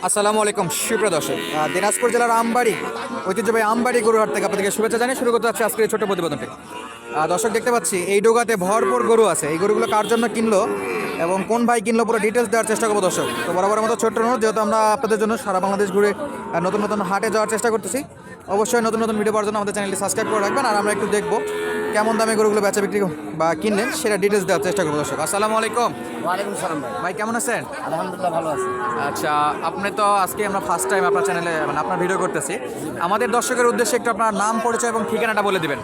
আসসালামু আলাইকুম, সুপ্রিয় দর্শক। দিনাজপুর জেলার আমবাড়ি, ঐতিহ্যবাহী আমবাড়ি গরুহাট থেকে আপনাদেরকে শুভেচ্ছা জানিয়ে শুরু করতে যাচ্ছে আজকের এই ছোটো প্রতিবেদনটি। দর্শক, দেখতে পাচ্ছি, এই ডোগাতে ভরপুর গরু আছে। এই গরুগুলো কার জন্য কিনলো এবং কোন ভাই কিনলো পুরো ডিটেলস দেওয়ার চেষ্টা করব দর্শক। তো বরাবর মতো ছোট্ট অনুরোধ, যেহেতু আমরা আপনাদের জন্য সারা বাংলাদেশ ঘুরে নতুন নতুন হাটে যাওয়ার চেষ্টা করতেছি। অবশ্যই নতুন নতুন ভিডিও পাওয়ার জন্য আমাদের চ্যানেলটি সাবস্ক্রাইব করে রাখবেন আর আমরা একটু দেখব কেমন দামে গরুগুলো বেচা বিক্রি বা কিনলেন সেটা ডিটেলস দেওয়ার চেষ্টা করব দর্শক। আসসালামু আলাইকুম। ওয়ালাইকুম সালাম ভাই। ভাই কেমন আছেন? আলহামদুলিল্লাহ ভালো আছি। আচ্ছা আপনি তো আজকে আমরা ফার্স্ট টাইম আপনার চ্যানেলে মানে আপনার ভিডিও করতেছি। আমাদের দর্শকের উদ্দেশ্যে একটু আপনার নাম পরিচয় এবং ঠিকানাটা বলে দিবেন।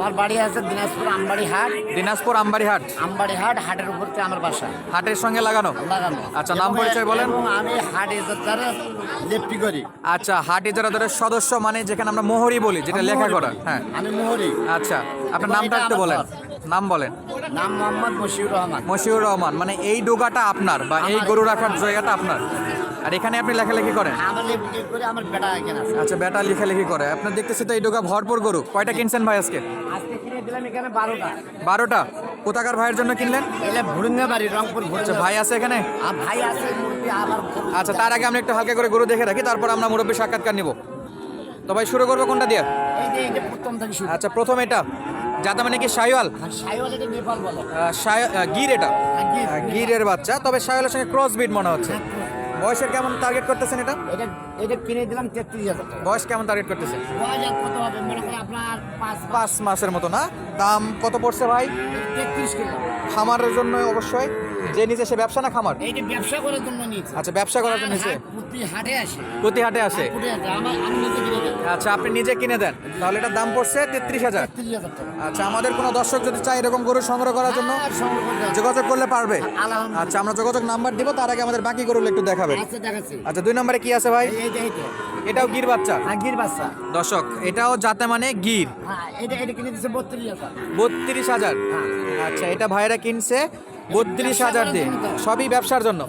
আমার বাড়ি আছে দিনাজপুর আমবাড়ি হাট। দিনাজপুর আমবাড়ি হাট? আমবাড়ি হাট হাটের উপর থেকে আমার বাসা। হাটের সঙ্গে লাগানো? লাগানো। আচ্ছা, নাম পরিচয় বলেন। আমি হাট এজারে লেপটি করি। আচ্ছা হাট ইজারাদারের সদস্য মানে যেখানে আমরা মোহরি বলি যেটা লেখা করা। হ্যাঁ। আমি মোহরি। আচ্ছা আপনার নামটা একটু বলেন। নাম বলেন। নাম মোহাম্মদ মশিউর রহমান। মশিউর রহমান মানে এই ডোগাটা আপনার বা এই গরু রাখার জায়গাটা আপনার? আর এখানে আপনি লেখালেখি করেন? আমার লেপটি করে আমার বেটা এখানে আছে। আচ্ছা বেটা লেখালেখি করে। আপনার দেখতেছি তো এই ডোগা ভরপুর গরু। কয়টা কিনছেন ভাই আজকে? আজকে কিনে দিলাম এখানে বারোটা। বারোটা? কোথাকার ভাইয়ের জন্য কিনলেন? এলে ভুরুঙ্গা বাড়ি রংপুর আচ্ছা ভাই আছে এখানে? ভাই আছে আচ্ছা তার আগে আমরা একটু হালকা করে গরু দেখে রাখি তারপর আমরা মুরব্বী সাক্ষাৎকার নিব। তো ভাই শুরু করব কোনটা দিয়ে? আচ্ছা প্রথম এটা। যাতে মানে কি সাইওয়াল আহ, গির এটা। আহ, গিরের বাচ্চা। তবে সাইওয়ালের সঙ্গে ক্রস বিট মনে হচ্ছে। বয়সের কেমন টার্গেট করতেছেন এটা? এটা এটা কিনে দিলাম তেত্রিশ হাজার বয়স কেমন টার্গেট করতেছে? বয়স কত হবে? মনে করেন আপনার পাঁচ পাঁচ মাসের মতো না? দাম কত পড়ছে ভাই? তেত্রিশ কিলো খামারের জন্য অবশ্যই। যে নিচে সে ব্যবসা না খামার? এইটা ব্যবসা করার জন্য নিয়েছি আচ্ছা ব্যবসা করার জন্য নিচে? প্রতি হাটে আসে। প্রতি হাটে আচ্ছা আপনি নিজে কিনে দেন। তাহলে এটার দাম পড়ছে তেত্রিশ হাজার। আচ্ছা আমাদের কোনো দর্শক যদি চায় এরকম গরু সংগ্রহ করার জন্য হবে। যোগাযোগ করলে পারবে। আচ্ছা আমরা যোগাযোগ নাম্বার দিব তার আগে আমাদের বাকি গরুগুলো একটু দেখাবেন। আচ্ছা আচ্ছা দুই নম্বরে কি আছে ভাই? এটাও গির বাচ্চা। গির বাচ্চা। দর্শক এটাও যাতে মানে গির। হ্যাঁ এটা এটা কিনে বত্রিশ হাজার। হ্যাঁ। আচ্ছা এটা ভাইরা কিনছে। বত্রিশ হাজার দিয়ে। সবই ব্যবসার জন্য।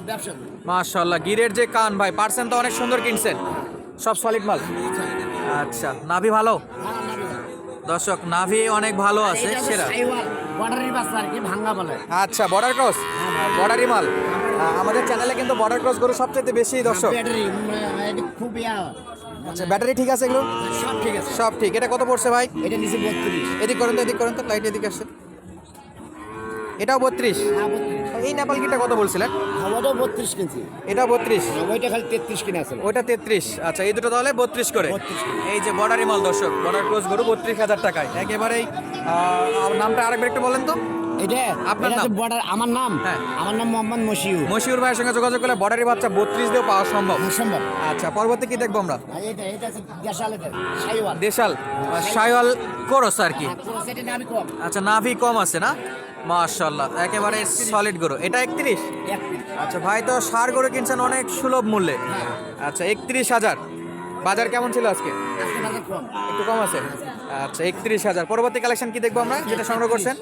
মাশাল্লাহ গিরের যে কান ভাই পার্সেন্ট তো অনেক সুন্দর কিনছেন। সব সলিড মাল। আচ্ছা নাভি ভালো? দর্শক নাভি অনেক ভালো আছে সেরা। আচ্ছা বর্ডার ক্রস বর্ডারি মাল। আমাদের চ্যানেলে কিন্তু বর্ডার ক্রস গরু সবচেয়ে বেশি দর্শক। খুব ইয়া। আচ্ছা ব্যাটারি ঠিক আছে এগুলো? সব ঠিক আছে। সব ঠিক। এটা কত পড়ছে ভাই? এটা নিচে বত্রিশ। এদিক করেন তো এদিক করেন তো লাইট এদিকে আসছে। এটাও বত্রিশ। এই নেপাল কিটা কত বলছিলেন? ওটাও বত্রিশ কিনছি এটা বত্রিশ। ওইটা খালি তেত্রিশ কিনে আছে ওইটা তেত্রিশ। আচ্ছা এই দুটো তাহলে বত্রিশ করে। এই যে বর্ডারি মাল দর্শক বর্ডার ক্রস গরু বত্রিশ হাজার টাকায়। একেবারেই নামটা আরেকবার একটু বলেন তো। এটা আপনার নাম? বর্ডার আমার নাম। হ্যাঁ। আমার নাম মোহাম্মদ মশিউর। মশিউর ভাইয়ের সঙ্গে যোগাযোগ করলে বর্ডারি বাচ্চা বত্রিশ দিয়েও পাওয়া সম্ভব। সম্ভব। আচ্ছা পরবর্তী কি দেখব আমরা? আর দেশাল করস কি। কম। আচ্ছা নাভি কম আছে না? মাশাল্লাহ একেবারে সলিড গরু। এটা একত্রিশ? আচ্ছা ভাই তো সার গরু কিনছেন অনেক সুলভ মূল্যে। আচ্ছা একত্রিশ হাজার। বাজার কেমন ছিল আজকে? একটু কম আছে। আচ্ছা একত্রিশ হাজার। পরবর্তী কালেকশন কি দেখব আমরা? যেটা সংগ্রহ করছেন?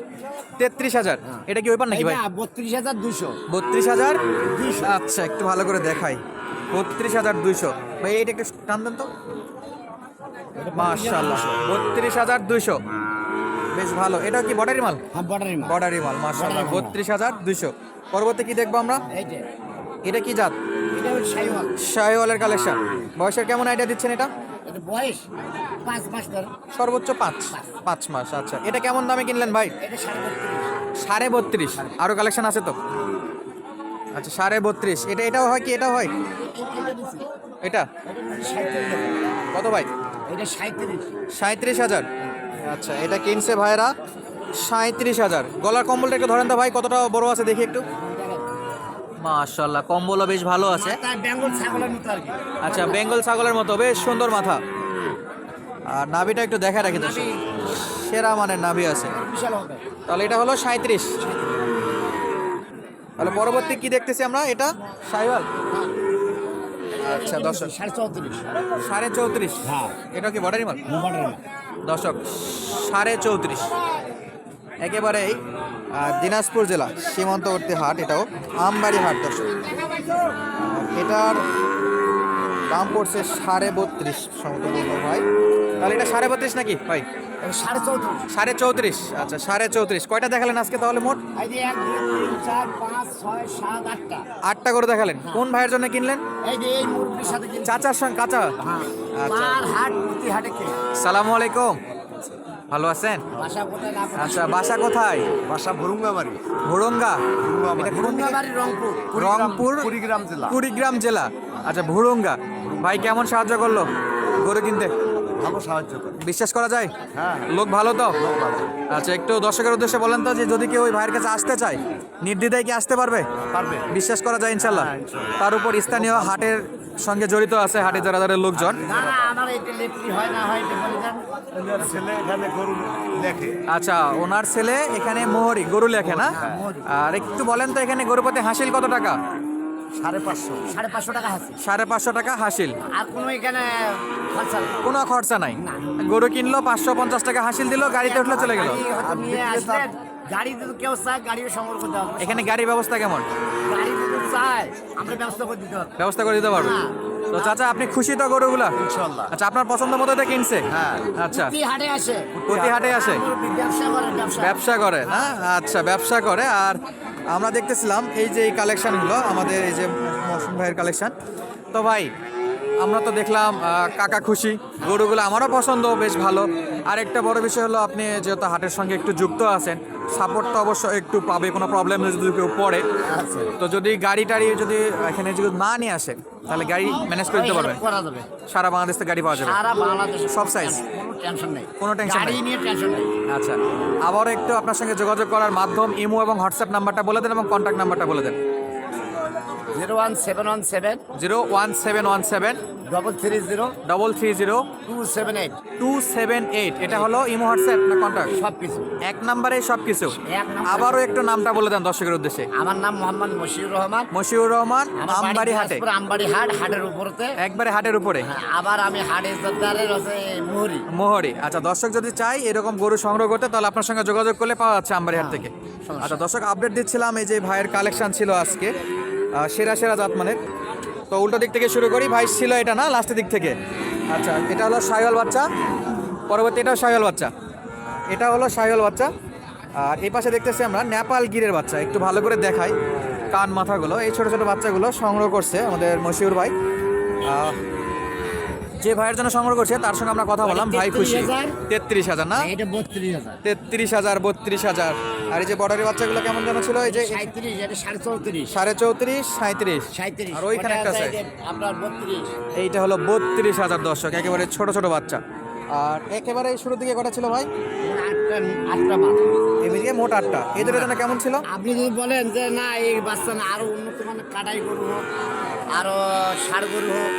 তেত্রিশ হাজার। এটা কি ওই পার নাকি ভাই? বত্রিশ হাজার দুশো বত্রিশ হাজার? আচ্ছা একটু ভালো করে দেখাই। বত্রিশ হাজার দুইশো। ভাই এইটা একটু টান দেন তো। মাশাল্লাহ বত্রিশ হাজার দুইশো। বেশ ভালো। এটা কি বর্ডারি মাল? হ্যাঁ বর্ডারি মাল। বর্ডারি মাল মাশাল্লাহ বত্রিশ হাজার দুইশো। পরবর্তী কি দেখব আমরা? এটা কি জাত? এটা শাহিওয়ালের কালেকশন বয়সের কেমন আইডিয়া দিচ্ছেন এটা? এটা বয়স পাঁচ মাস ধরে। সর্বোচ্চ পাঁচ। পাঁচ মাস আচ্ছা। এটা কেমন দামে কিনলেন ভাই? এটা সাড়ে বত্রিশ। সাড়ে বত্রিশ। আরও কালেকশন আছে তো? আচ্ছা সাড়ে বত্রিশ। এটা এটাও হয় কি? এটাও হয়? এটা? কত ভাই? এটা সাঁইত্রিশ সাঁত্রিশ হাজার। আচ্ছা এটা কিনছে ভাইরা সাঁত্রিশ হাজার। গলার কম্বলটা একটু ধরেন তো ভাই কতটা বড় আছে দেখি একটু। মাশাল্লাহ কম্বলও বেশ ভালো আছে। বেঙ্গল ছাগলের মতো আর কি। আচ্ছা বেঙ্গল ছাগলের মতো বেশ সুন্দর মাথা। আর নাভিটা একটু দেখা রাখি তো সেরা মানের নাভি আছে। তাহলে এটা হলো সাঁত্রিশ তাহলে পরবর্তী কি দেখতেছি আমরা? এটা সাইওয়াল। আচ্ছা দর্শক। সাড়ে চৌত্রিশ। সাড়ে চৌত্রিশ। হ্যাঁ। এটা কি বর্ডারি মাল? দর্শক সাড়ে চৌত্রিশ। একেবারেই দিনাজপুর জেলা সীমান্তবর্তী হাট এটাও আমবাড়ি হাট দর্শক। এটার দাম পড়ছে সাড়ে বত্রিশ সম্ভবত ভাই। তাহলে এটা সাড়ে বত্রিশ নাকি ভাই? সাড়ে চৌত্রিশ। সাড়ে চৌত্রিশ আচ্ছা সাড়ে চৌত্রিশ। কয়টা দেখালেন আজকে তাহলে মোট? আটটা। আটটা করে দেখালেন। কোন ভাইয়ের জন্য কিনলেন? চাচার সঙ্গে কাঁচা হ্যাঁ। আচ্ছা। সালামু আলাইকুম। ভালো আছেন? বাসা আচ্ছা বাসা কোথায়? বাসা ভরুঙ্গা? বাড়ি। বাড়ি রংপুর। রংপুর? কুড়িগ্রাম জেলা। কুড়িগ্রাম জেলা। আচ্ছা ভুরুঙ্গা। ভাই কেমন সাহায্য করল? গরু কিনতে? ভালো সাহায্য করে। বিশ্বাস করা যায়? হ্যাঁ। লোক ভালো তো? আচ্ছা একটু দর্শকের উদ্দেশ্যে বলেন তো যে যদি কেউ ওই ভাইয়ের কাছে আসতে চায় নির্দ্বিধায় কি আসতে পারবে? পারবে। বিশ্বাস করা যায় ইনশাল্লাহ। হ্যাঁ, তার উপর স্থানীয় হাটের সঙ্গে জড়িত আছে হাটে যারা যারা লোকজন হয় হয় আচ্ছা ওনার ছেলে এখানে মোহরি গরু লেখে না? আর একটু বলেন তো এখানে গরু পাতে হাসিল কত টাকা? সাড়ে পাঁচশো। সাড়ে পাঁচশো টাকা আছে সাড়ে পাঁচশো টাকা হাসিল। আর কোনো এখানে খরচা কোনো খরচা নাই। গরু কিনলো পাঁচশো পঞ্চাশ টাকা হাসিল দিল গাড়িতে উঠলে চলে গেল। গাড়ি যদি কেউ চায় গাড়িও সংগ্রহ করতে হবে এখানে গাড়ির ব্যবস্থা কেমন? গাড়ি যদি চায় আমরা ব্যবস্থা করে দিতে হবে ব্যবস্থা করে দিতে পারব? হ্যাঁ। তো চাচা আপনি খুশি তো গরুগুলা? ইনশাল্লাহ। আচ্ছা আপনার পছন্দ মতো তো কিনছে? হ্যাঁ। আচ্ছা। প্রতি হাটে আসে। প্রতি হাটে আসে? ব্যবসা করে ব্যবসা। করে না? আচ্ছা ব্যবসা করে। আর আমরা দেখতেছিলাম এই যে এই কালেকশনগুলো আমাদের এই যে মৌসুম ভাইয়ের কালেকশন তো ভাই আমরা তো দেখলাম কাকা খুশি। গরুগুলো আমারও পছন্দ বেশ ভালো। আর একটা বড় বিষয় হলো আপনি যেহেতু হাটের সঙ্গে একটু যুক্ত আছেন সাপোর্ট তো অবশ্য একটু পাবে কোনো প্রবলেম যদি কেউ পড়ে। আচ্ছা। তো যদি গাড়ি টাড়ি যদি এখানে যদি না নিয়ে আসে তাহলে গাড়ি ম্যানেজ করে দিতে পারবেন? সারা বাংলাদেশ থেকে গাড়ি পাওয়া যাবে। সারা বাংলাদেশে সব সাইজ কোনো টেনশন নেই। আচ্ছা। আবারও একটু আপনার সঙ্গে যোগাযোগ করার মাধ্যম ইমো এবং হোয়াটসঅ্যাপ নাম্বারটা বলে দেন এবং কন্ট্যাক্ট নাম্বারটা বলে দেন। Zero one seven one seven zero one seven one seven double three zero double three zero two seven eight two seven eight এটা হলো ইমো হোয়াটসঅ্যাপ না কন্ট্যাক্ট সব কিছু এক নাম্বারে সব কিছু আবারও একটু নামটা বলে দেন দর্শকের উদ্দেশ্যে। আমার নাম মোহাম্মদ মশিউর রহমান। মশিউর রহমান আমবাড়ি হাটে। আমবাড়ি হাট হাটের উপরতে। একবারে হাটের উপরে। হ্যাঁ, আবার আমি হাটের জোরদারের আছে মুহুরি। মোহরি। আচ্ছা দর্শক যদি চাই এরকম গরু সংগ্রহ করতে তাহলে আপনার সঙ্গে যোগাযোগ করলে পাওয়া যাচ্ছে আমবাড়িহাট হ্যাঁ, থেকে। আচ্ছা দর্শক আপডেট দিচ্ছিলাম এই যে ভাইয়ের কালেকশন ছিল আজকে। সেরা সেরা জাত মানের তো উল্টো দিক থেকে শুরু করি, ভাই ছিল এটা না, লাস্টের দিক থেকে? আচ্ছা এটা হলো সাইওয়াল বাচ্চা। পরবর্তী এটাও সাইওয়াল বাচ্চা। এটা হলো সাইওয়াল বাচ্চা। আর এই পাশে দেখতেছি আমরা নেপাল গিরের বাচ্চা, একটু ভালো করে দেখাই। কান মাথাগুলো, এই ছোটো ছোটো বাচ্চাগুলো সংগ্রহ করছে আমাদের মশিউর ভাই। যে ভাইয়ের জন্য সংগ্রহ করছে তার সঙ্গে আমরা কথা বললাম। ভাই খুশি। 33,000 তেত্রিশ হাজার না? তেত্রিশ হাজার বত্রিশ হাজার। আর এই যে বর্ডারি বাচ্চাগুলো কেমন যেন ছিল এই যে সাড়ে চৌত্রিশ। সাঁত্রিশ আর ওইখানে একটা আছে এইটা হলো বত্রিশ হাজার দর্শক একেবারে ছোট ছোট বাচ্চা। আর একেবারে শুরুর দিকে কটা ছিল ভাই? আটটা মোট আটটা। এদের জন্য কেমন ছিল? আপনি যদি বলেন যে না এই বাচ্চা না আরও উন্নত মানের কাটাই করব আরও গরু হোক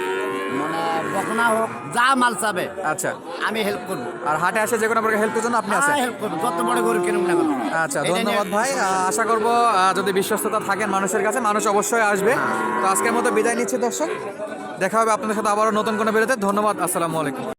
মানে বকনা হোক যা মাল চাবে আচ্ছা। আমি হেল্প করব। আর হাটে আসে যে কোনো প্রকার হেল্পের জন্য আপনি আছেন? হেল্প করব। যত বড় গরু কিনুন না আচ্ছা ধন্যবাদ ভাই। আশা করব যদি বিশ্বস্ততা থাকেন মানুষের কাছে মানুষ অবশ্যই আসবে। তো আজকের মতো বিদায় নিচ্ছি দর্শক। দেখা হবে আপনাদের সাথে আবারও নতুন কোনো বেরোতে ধন্যবাদ আসসালামু আলাইকুম।